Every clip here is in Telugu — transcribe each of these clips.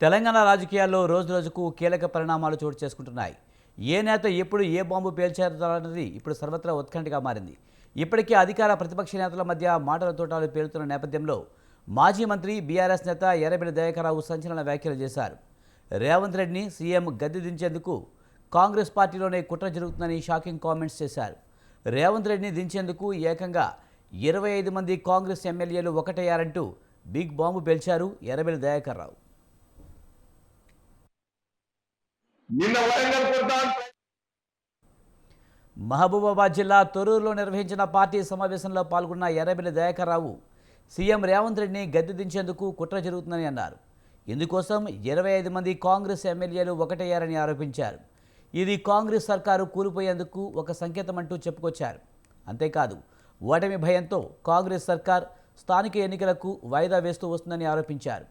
తెలంగాణ రాజకీయాల్లో రోజురోజుకు కీలక పరిణామాలు చోటు చేసుకుంటున్నాయి. ఏ నేత ఎప్పుడు ఏ బాంబు పేల్చారన్నది ఇప్పుడు సర్వత్రా ఉత్కంఠగా మారింది. ఇప్పటికే అధికార ప్రతిపక్ష నేతల మధ్య మాటల తోటాలు పేలుతున్న నేపథ్యంలో మాజీ మంత్రి బీఆర్ఎస్ నేత ఎర్రబెల్లి దయాకరావు సంచలన వ్యాఖ్యలు చేశారు. రేవంత్ రెడ్డిని సీఎం గద్దె దించేందుకు కాంగ్రెస్ పార్టీలోనే కుట్ర జరుగుతుందని షాకింగ్ కామెంట్స్ చేశారు. రేవంత్ రెడ్డిని దించేందుకు ఏకంగా ఇరవై ఐదు మంది కాంగ్రెస్ ఎమ్మెల్యేలు ఒకటయ్యారంటూ బిగ్ బాంబు పేల్చారు ఎర్రబెల్లి దయాకర్ నిన్న వరంగల్ మహబూబాబాద్ జిల్లా తొరూరులో నిర్వహించిన పార్టీ సమావేశంలో పాల్గొన్న ఎర్రబెల్లి దయాకర్రావు సీఎం రేవంత్ రెడ్డిని గద్దె దించేందుకు కుట్ర జరుగుతుందని అన్నారు. ఇందుకోసం ఇరవై ఐదు మంది కాంగ్రెస్ ఎమ్మెల్యేలు ఒకటయ్యారని ఆరోపించారు. ఇది కాంగ్రెస్ సర్కారు కూలిపోయేందుకు ఒక సంకేతం అంటూ చెప్పుకొచ్చారు. అంతేకాదు ఓటమి భయంతో కాంగ్రెస్ సర్కార్ స్థానిక ఎన్నికలకు వాయిదా వేస్తూ వస్తుందని ఆరోపించారు.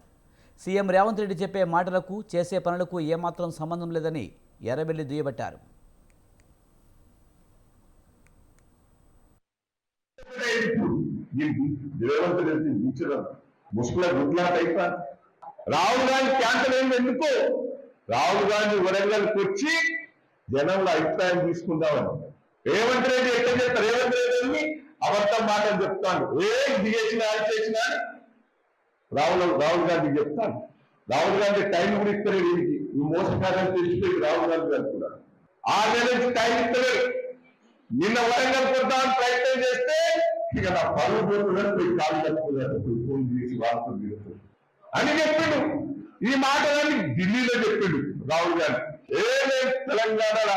సీఎం రేవంత్ రెడ్డి చెప్పే మాటలకు చేసే పనులకు ఏమాత్రం సంబంధం లేదని ఎర్రబెల్లి దుయ్యబట్టారు. రాహుల్ గాంధీ క్యాన్సల్ అయింది ఎందుకు? రాహుల్ గాంధీ వరంగల్కి వచ్చి జనంలో అభిప్రాయం తీసుకుందామని. రేవంత్ రెడ్డి ఎట్లా చెప్తారు రేవంత్ రెడ్డి అబద్ధం మాటలు చెప్తాను ఏ దిగేసిన చేసినా రాహుల్ రాహుల్ గాంధీకి చెప్తాను. రాహుల్ గాంధీ టైం కూడా ఇస్తారు వీడికి. నువ్వు మోసకార్యం తెలిసిపోయి రాహుల్ గాంధీ గారు కూడా. ఆరు నెలల టైం ఇస్తారు నిన్న వరంగల్ కొద్దామని ప్రయత్నం చేస్తే ఇక నా పనులు పోతున్నారు పోయి కాలు కట్టుకున్నారు ఫోన్ చేసి వార్తలు చేస్తారు అని చెప్పిండు. ఈ మాటలన్నీ ఢిల్లీలో చెప్పిండు రాహుల్ గాంధీ. ఏ తెలంగాణ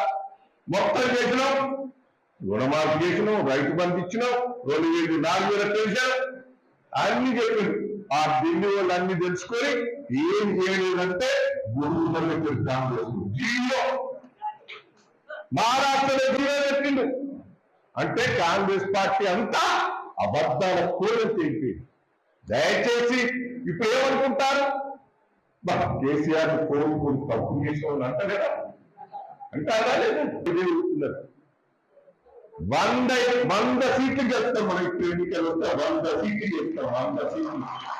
మొత్తం చేసినాం. రుణమాఫీ చేసినాం రైతు బంధు ఇచ్చినాం రెండు వేలు నాలుగు వేల పెన్షన్. అన్ని చెప్పిండు. ఆ ఢిల్లీ వాళ్ళు అన్ని తెలుసుకొని ఏం చేయలేదంటే గురువులు దగ్గర కాంగ్రెస్ ఢిల్లీలో మహారాష్ట్రలో జీరో చెప్పిండు. అంటే కాంగ్రెస్ పార్టీ అంతా అబద్ధాల కూరని తెలిపి దయచేసి ఇప్పుడు ఏమనుకుంటారు? కేసీఆర్ కోరుకుని తప్పు చేసిన అంట కదా. అంటారా లేదా. వంద వంద సీట్లు చెప్తాం మనకి ఎన్నికలు వస్తే వంద సీట్లు చెప్తాం వంద సీట్లు.